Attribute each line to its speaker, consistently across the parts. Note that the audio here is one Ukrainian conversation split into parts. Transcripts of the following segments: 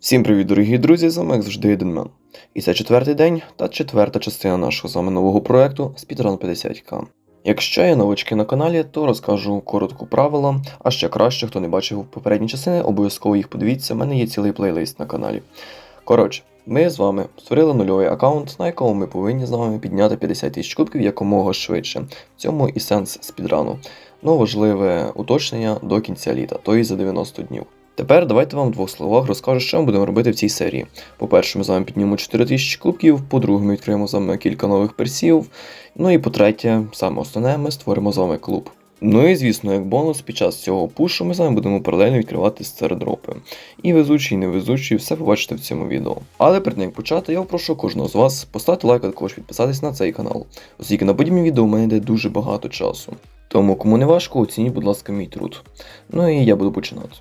Speaker 1: Всім привіт, дорогі друзі! З вами як завжди Еденмен. І це четвертий день та четверта частина нашого з вами нового проекту Speedrun 50к. Якщо є новички на каналі, то розкажу коротко правила, а ще краще, хто не бачив попередні частини, обов'язково їх подивіться, в мене є цілий плейлист на каналі. Коротше, ми з вами створили нульовий аккаунт, на якому ми повинні з вами підняти 50 тисяч кубків якомога швидше. В цьому і сенс спідрану. Ну, важливе уточнення до кінця літа, тобто за 90 днів. Тепер давайте вам в двох словах розкажу, що ми будемо робити в цій серії. По-перше, ми з вами піднімемо 4000 кубків, по-друге, ми відкриємо з вами кілька нових персів. Ну і по-третє, саме основне, ми створимо з вами клуб. Ну і звісно, як бонус, під час цього пушу ми з вами будемо паралельно відкривати стердропи. І везучі, і невезучі, все побачите в цьому відео. Але перед як почати, я прошу кожного з вас поставити лайк, а також підписатись на цей канал, оскільки на подібні відео у мене йде дуже багато часу. Тому кому не важко, оцініть, будь ласка, мій труд. Ну і я буду починати.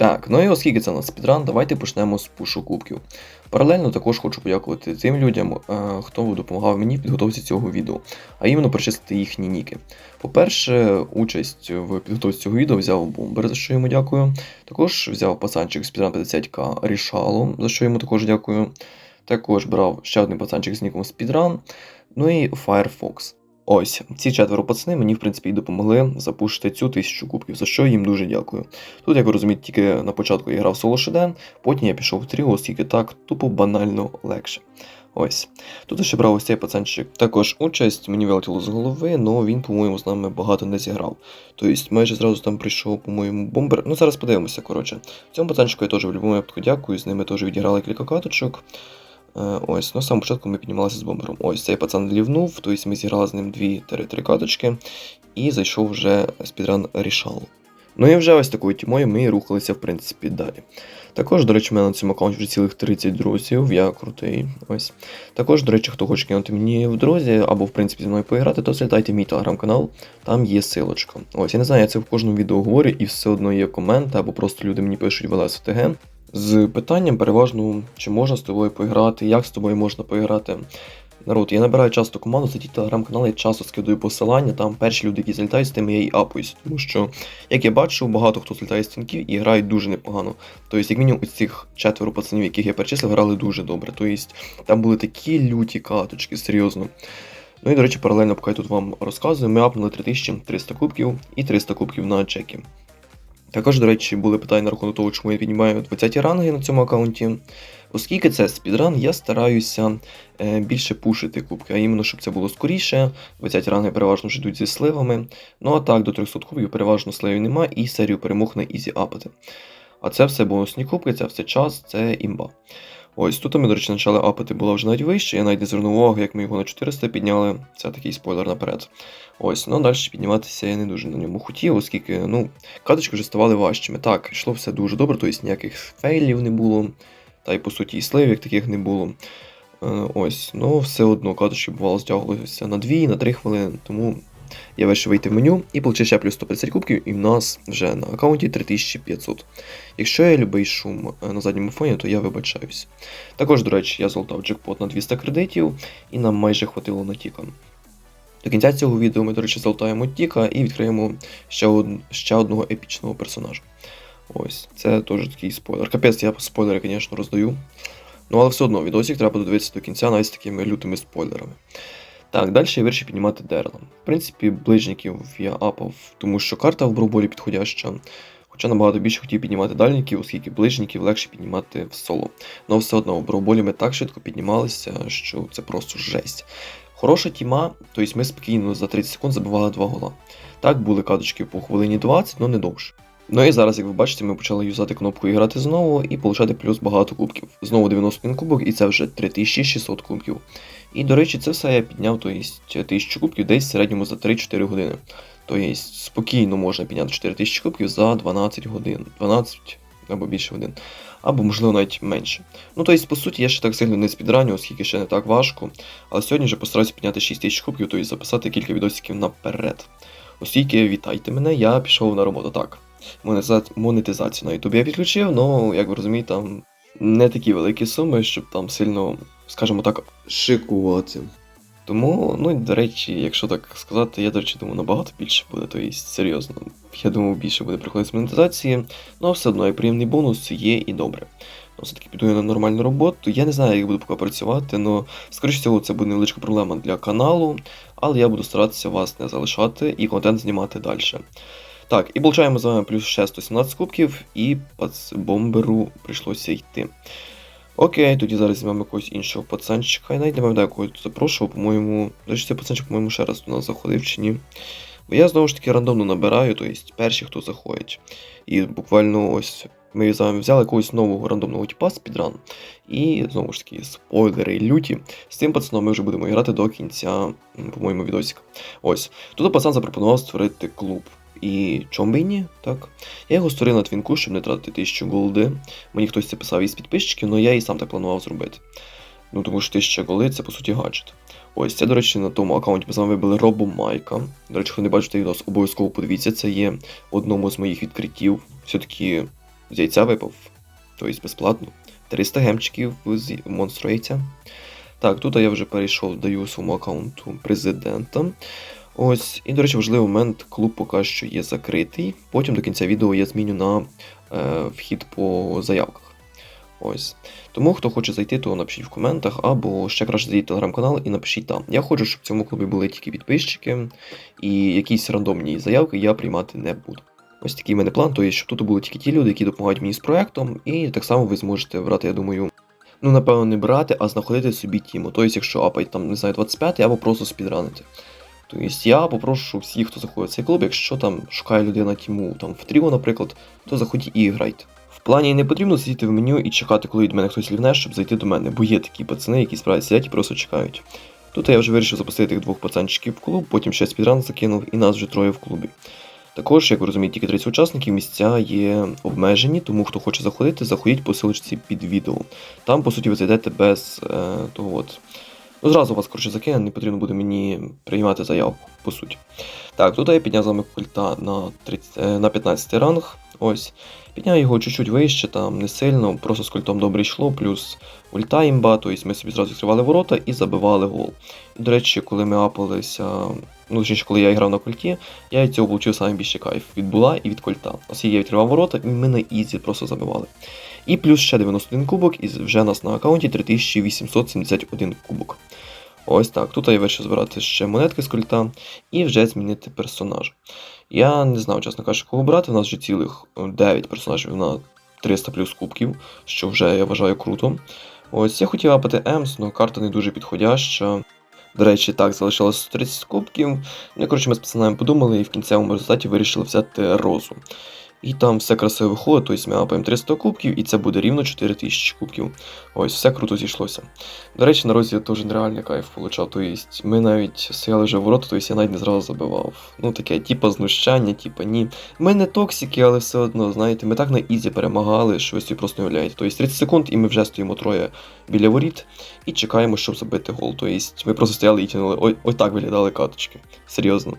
Speaker 1: Так, ну і оскільки це у нас спідран, давайте почнемо з пушу кубків. Паралельно також хочу подякувати тим людям, е, хто допомагав мені в підготовці цього відео, а іменно перечислити їхні ніки. По-перше, участь в підготовці цього відео взяв Бомбер, за що йому дякую. Також взяв пацанчик з Speedrun 50к Рішало, за що йому також дякую. Також брав ще один пацанчик з ніком Speedrun, ну і Firefox. Ось, ці четверо пацани мені, в принципі, і допомогли запушити цю тисячу кубків, за що їм дуже дякую. Тут, як ви розумієте, тільки на початку я грав соло Шеден, потім я пішов в тріо, оскільки так тупо банально легше. Ось. Тут ще брав ось цей пацанчик також участь, мені вилетіло з голови, але він, по-моєму, з нами багато не зіграв. Тобто майже зразу там прийшов, по-моєму, бомбер. Ну, зараз подивимося, коротше. Цьому пацанчику я теж в будь-якому випадку дякую, з ними теж відіграли кілька каточок. Е, Ось, ну з самого початку ми піднімалися з бомбером. Ось цей пацан лівнув, тобто ми зіграли з ним 2-3 каточки, і зайшов вже спідран рішал. Ну і вже ось такою тімою ми рухалися, в принципі, далі. Також, до речі, в мене на цьому аккаунті вже цілих 30 друзів, я крутий. Ось. Також, до речі, хто хоче кинути мені в друзі, або, в принципі, зі мною поіграти, то слідайте мій телеграм-канал, там є силочка. Ось, я не знаю, я це в кожному відео говорю, і все одно є коменти, або просто люди мені пишуть в ЛСТГ з питанням переважно, чи можна з тобою поіграти, як з тобою можна поіграти. Народ, я набираю часто команду, за телеграм-канали я часто скидаю посилання, там перші люди, які залітають, з тими я і апуюсь. Тому що, як я бачу, багато хто злітає з стінків і грають дуже непогано. Тобто, як мінімум, із цих четверо пацанів, яких я перечислив, грали дуже добре. Тобто, там були такі люті каточки, серйозно. Ну і, до речі, паралельно, поки я тут вам розказую, ми апнули 3300 кубків і 300 кубків на чеки. Також, до речі, були питання на рахунок того, чому я піднімаю 20 ранги на цьому аккаунті. Оскільки це спідран, я стараюся е, більше пушити кубки, а іменно, щоб це було скоріше. 20 ранги переважно вже йдуть зі сливами. Ну а так, до 300 кубів переважно сливів нема і серію перемог на ізі апати. А це все бонусні кубки, це все час, це імба. Ось тут ми, до речі, почали апати було вже навіть вище, я навіть не звернув увагу, як ми його на 400 підняли. Це такий спойлер наперед. Ось, ну далі підніматися я не дуже на ньому хотів, оскільки ну, каточки вже ставали важчими. Так, йшло все дуже добре, тобто ніяких фейлів не було, та й по суті і слив, як таких не було. Е, ось, ну все одно каточки бувало стягувалися на 2, на 3 хвилини, тому я вирішив вийти в меню і отримав ще плюс 150 кубків, і в нас вже на аккаунті 3500. Якщо я любий шум е, на задньому фоні, то я вибачаюсь. Також, до речі, я золотав джекпот на 200 кредитів, і нам майже хватило на тіка. До кінця цього відео ми, до речі, золотаємо Тіка і відкриємо ще, од... ще одного епічного персонажа. Ось, це теж такий спойлер. Капець, я спойлери, звісно, роздаю. Ну, але все одно, відосик треба додивитися до кінця навіть з такими лютими спойлерами. Так, далі я вирішив піднімати Дерлом. В принципі, ближників я апав, тому що карта в броуболі підходяща. Хоча набагато більше хотів піднімати дальників, оскільки ближників легше піднімати в соло. Але все одно в броуболі ми так швидко піднімалися, що це просто жесть. Хороша тіма, тобто ми спокійно за 30 секунд забивали 2 гола. Так, були каточки по хвилині 20, але не довше. Ну і зараз, як ви бачите, ми почали юзати кнопку і грати знову і отримати плюс багато кубків. Знову 91 кубок, і це вже 3600 кубків. І, до речі, це все я підняв, тобто 1000 кубків десь в середньому за 3-4 години. Тобто спокійно можна підняти 4000 кубків за 12 годин. 12 або більше годин. Або, можливо, навіть менше. Ну, тобто, по суті, я ще так сильно не спідраню, оскільки ще не так важко. Але сьогодні вже постараюся підняти 6000 кубків, тобто записати кілька відосиків наперед. Оскільки вітайте мене, я пішов на роботу. Так. Монетизацію на Ютубі я підключив, але, як ви розумієте, там не такі великі суми, щоб там сильно, скажімо так, шикувати. Тому, ну до речі, якщо так сказати, я, до речі, думаю, набагато більше буде, тобто серйозно. Я думаю, більше буде приходити з монетизації, ну, але все одно і приємний бонус є і добре. Ну, все-таки піду я на нормальну роботу. Я не знаю, як буду поки працювати, але, скоріш всього, це буде невеличка проблема для каналу, але я буду старатися вас не залишати і контент знімати далі. Так, і получаємо з вами плюс ще 117 кубків, і бомберу прийшлося йти. Окей, тоді зараз візьмемо якогось іншого пацанчика. Я навіть не пам'ятаю, кого я тут запрошував, по-моєму. Речі, цей пацанчик, по-моєму, ще раз до нас заходив чи ні. Бо я знову ж таки рандомно набираю, тобто перші, хто заходить. І буквально ось ми з вами взяли якогось нового рандомного типа спідран. І знову ж таки, спойлери люті. З цим пацаном ми вже будемо грати до кінця, по-моєму, відосика. Ось. Тут пацан запропонував створити клуб. І чом би ні, так. Я його створив на твінку, щоб не тратити 1000 голди. Мені хтось це писав із підписчиків, але я і сам так планував зробити. Ну тому що 1000 голди це по суті гаджет. Ось це, до речі, на тому аккаунті ми з вами вибили Робо Майка. До речі, хто не бачите відос, обов'язково подивіться, це є в одному з моїх відкриттів. Все-таки з яйця випав, тобто безплатно. 300 гемчиків з монстру яйця. Так, тут я вже перейшов, даю своєму аккаунту президента. Ось, і, до речі, важливий момент, клуб поки що є закритий. Потім до кінця відео я зміню на е, вхід по заявках. Ось. Тому, хто хоче зайти, то напишіть в коментах, або ще краще зайдіть телеграм-канал і напишіть там. Я хочу, щоб в цьому клубі були тільки підписчики, і якісь рандомні заявки я приймати не буду. Ось такий в мене план, то є, щоб тут були тільки ті люди, які допомагають мені з проектом, і так само ви зможете брати, я думаю, ну, напевно, не брати, а знаходити собі тіму. Тобто, якщо апають там, не знаю, 25 або просто спідранити. Тобто я попрошу всіх, хто заходить в цей клуб, якщо там шукає людина тіму там в тріо, наприклад, то заходіть і грайте. В плані не потрібно сидіти в меню і чекати, коли від мене хтось лівне, щоб зайти до мене, бо є такі пацани, які справді сидять і просто чекають. Тут я вже вирішив запустити тих двох пацанчиків в клуб, потім ще спідран закинув і нас вже троє в клубі. Також, як ви розумієте, тільки 30 учасників місця є обмежені, тому хто хоче заходити, заходіть по силочці під відео. Там, по суті, ви зайдете без е, того от. Ну, зразу вас, коротше, закине, не потрібно буде мені приймати заявку, по суті. Так, тут я підняв замок культа на 30, е, на 15 ранг. Ось. Підняв його чуть-чуть вище, там не сильно, просто з культом добре йшло, плюс ульта імба, тобто ми собі зразу відкривали ворота і забивали гол. До речі, коли ми апалися, ну точніше, коли я грав на культі, я від цього саме більше кайф від була і від культа. Ось я відкривав ворота, і ми на ізі просто забивали. І плюс ще 91 кубок, і вже нас на аккаунті 3871 кубок. Ось так. Тут я вирішив збирати ще монетки з культа і вже змінити персонажа. Я не знав, чесно кажучи, кого брати. У нас вже цілих 9 персонажів на 300 плюс кубків, що вже я вважаю круто. Ось я хотів апати Емс, але карта не дуже підходяща. До речі, так, залишилось 30 кубків. Ну, коротше, ми з пацанами подумали і в кінцевому результаті вирішили взяти розу. І там все красиво виходить, тобто ми апаємо 300 кубків, і це буде рівно 4000 кубків. Ось, все круто зійшлося. До речі, на розі я теж нереальний кайф получав. Тобто ми навіть стояли вже в ворота, тобто я навіть не зразу забивав. Ну таке, типа знущання, типа ні. Ми не токсики, але все одно, знаєте, ми так на ізі перемагали, що ви собі просто не уявляєте. Тобто 30 секунд, і ми вже стоїмо троє біля воріт і чекаємо, щоб забити гол. Тобто ми просто стояли і тянули. Ой, ось так виглядали каточки. Серйозно.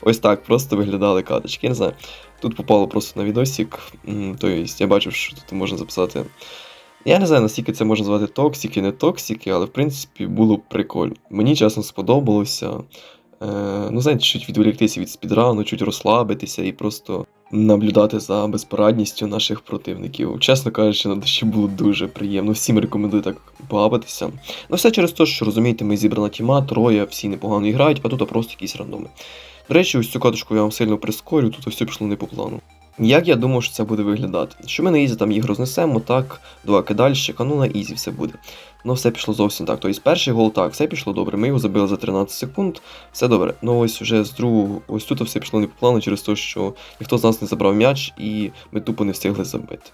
Speaker 1: Ось так просто виглядали каточки. Я не знаю. Тут попало просто на відосик. Тобто я бачив, що тут можна записати. Я не знаю, наскільки це можна звати токсики, не токсики, але в принципі було прикольно. Мені чесно сподобалося. Е, Ну, знаєте, чуть відволіктися від спідрану, чуть розслабитися і просто наблюдати за безпорадністю наших противників. Чесно кажучи, на душі було дуже приємно. Всім рекомендую так бавитися. Ну все через те, що розумієте, ми зібрана тіма, троє, всі непогано грають, а тут просто якісь рандоми. До речі, ось цю каточку я вам сильно прискорю, тут все пішло не по плану. Як я думав, що це буде виглядати? Що ми на ізі там їх рознесемо, так, два кидальщика, ну на ізі все буде. Ну все пішло зовсім так. Тобто перший гол так, все пішло добре. Ми його забили за 13 секунд, все добре. Ну ось вже з другого, ось тут все пішло не по плану через те, що ніхто з нас не забрав м'яч і ми тупо не встигли забити.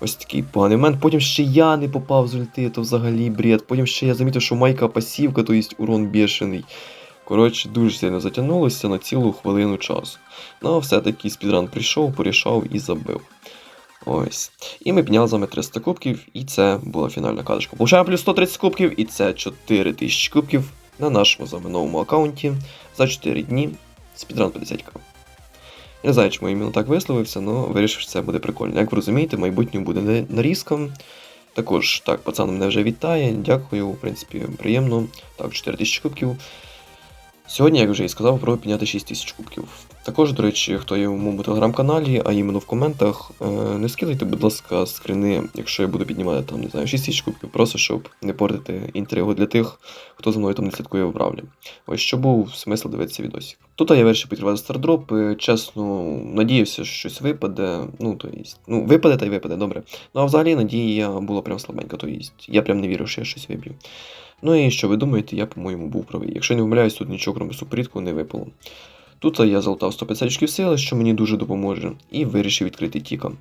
Speaker 1: Ось такий поганий момент. Потім ще я не попав з ульти, то взагалі бред. Потім ще я замітив, що майка пасівка, то є урон бешений. Коротше, дуже сильно затягнулося на цілу хвилину часу. Ну, все-таки спідран прийшов, порішав і забив. Ось. І ми підняли з вами 300 кубків, і це була фінальна каточка. Получаємо плюс 130 кубків, і це 4000 кубків на нашому з вами новому аккаунті за 4 дні. Спідран 50к. Я не знаю, чому я іменно так висловився, але вирішив, що це буде прикольно. Як ви розумієте, майбутнє буде нарізком. Також, так, пацан мене вже вітає, дякую, в принципі, приємно. Так, 4000 кубків. Сьогодні, як вже і сказав, про підняти 6 тисяч кубків. Також, до речі, хто є в моєму телеграм-каналі, а іменно в коментах, е, не скидайте, будь ласка, скрини, якщо я буду піднімати там, не знаю, 6 тисяч кубків, просто щоб не портити інтригу для тих, хто за мною там не слідкує в бравлі. Ось що був смисл дивитися відосик. Тут я вирішив підривати стардроп, і, чесно, надіявся, що щось випаде. Ну, то есть, ну, випаде та й випаде, добре. Ну а взагалі надія була прям слабенька, то есть, я прям не вірив, що я щось виб'ю. Ну і що ви думаєте, я, по-моєму, був правий. Якщо не помиляюсь, тут нічого крім супритку не випало. Тут я залутав 150 очків сили, що мені дуже допоможе, і вирішив відкрити Тіка.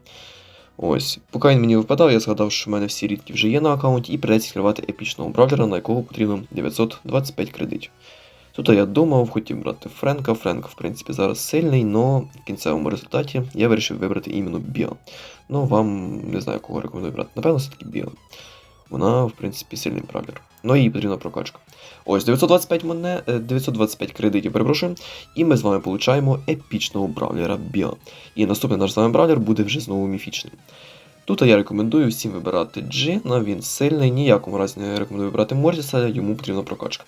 Speaker 1: Ось, поки він мені випадав, я згадав, що в мене всі рідки вже є на аккаунті, і придеться відкривати епічного бравлера, на якого потрібно 925 кредитів. Тут я думав, хотів брати Френка. Френк, в принципі, зараз сильний, але в кінцевому результаті я вирішив вибрати іменно Біо. Ну, вам не знаю, кого рекомендую брати. Напевно, все-таки Біо. Вона, в принципі, сильний бравлер. Ну їй потрібна прокачка. Ось 925 моне, е, 925 кредитів, перепрошую. І ми з вами получаємо епічного бравлера Біо. І наступний наш з вами бравлер буде вже знову міфічним. Тут я рекомендую всім вибирати Джина, він сильний, ніякому разі не рекомендую вибирати Мортіса, йому потрібна прокачка.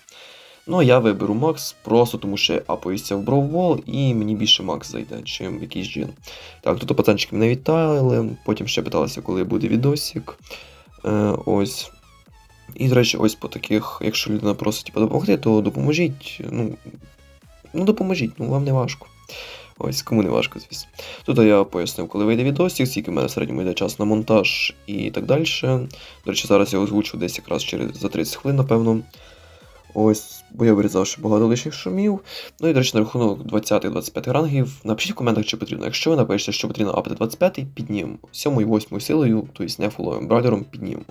Speaker 1: Ну а я виберу Макс просто тому що я апаюся в Броввол і мені більше Макс зайде, чим якийсь джин. Так, тут пацанчики мене вітали, потім ще питалися, коли буде відосик. Е, ось. І, до речі, ось по таких, якщо людина просить типу, допомогти, то допоможіть. Ну, ну допоможіть, ну вам не важко. Ось, кому не важко, звісно. Тут я пояснив, коли вийде відосик, скільки в мене в середньому йде час на монтаж і так далі. До речі, зараз я озвучу десь якраз через за 30 хвилин, напевно. Ось, бо я вирізав ще багато лишніх шумів. Ну і, до речі, на рахунок 20-25 рангів. Напишіть в коментах, чи потрібно. Якщо ви напишете, що потрібно апати 25, піднімемо. 7 і 8 силою, тобто не фуловим брадером, піднімемо.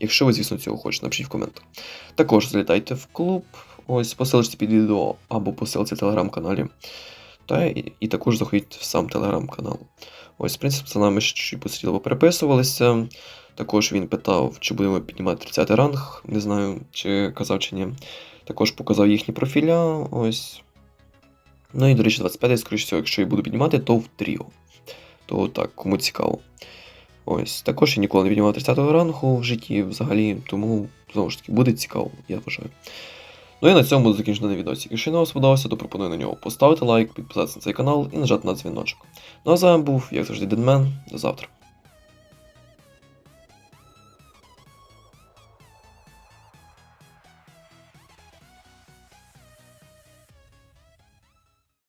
Speaker 1: Якщо ви, звісно, цього хочете, напишіть в коментах. Також залітайте в клуб, ось посилочці під відео або посилці в телеграм-каналі. Та і, також заходіть в сам телеграм-канал. Ось, в принципі, за нами ще посиділо переписувалися. Також він питав, чи будемо піднімати 30 ранг, не знаю, чи казав чи ні. Також показав їхні профіля. Ось. Ну і, до речі, 25 скоріш всього, якщо я буду піднімати, то в тріо. То так, кому цікаво. Ось. Також я ніколи не піднімав 30-го рангу в житті взагалі, тому знову ж таки буде цікаво, я вважаю. Ну і на цьому закінчено відосик. Якщо не вам сподобався, то пропоную на нього поставити лайк, підписатися на цей канал і нажати на дзвіночок. Ну а з вами був, як завжди, Денмен. До завтра.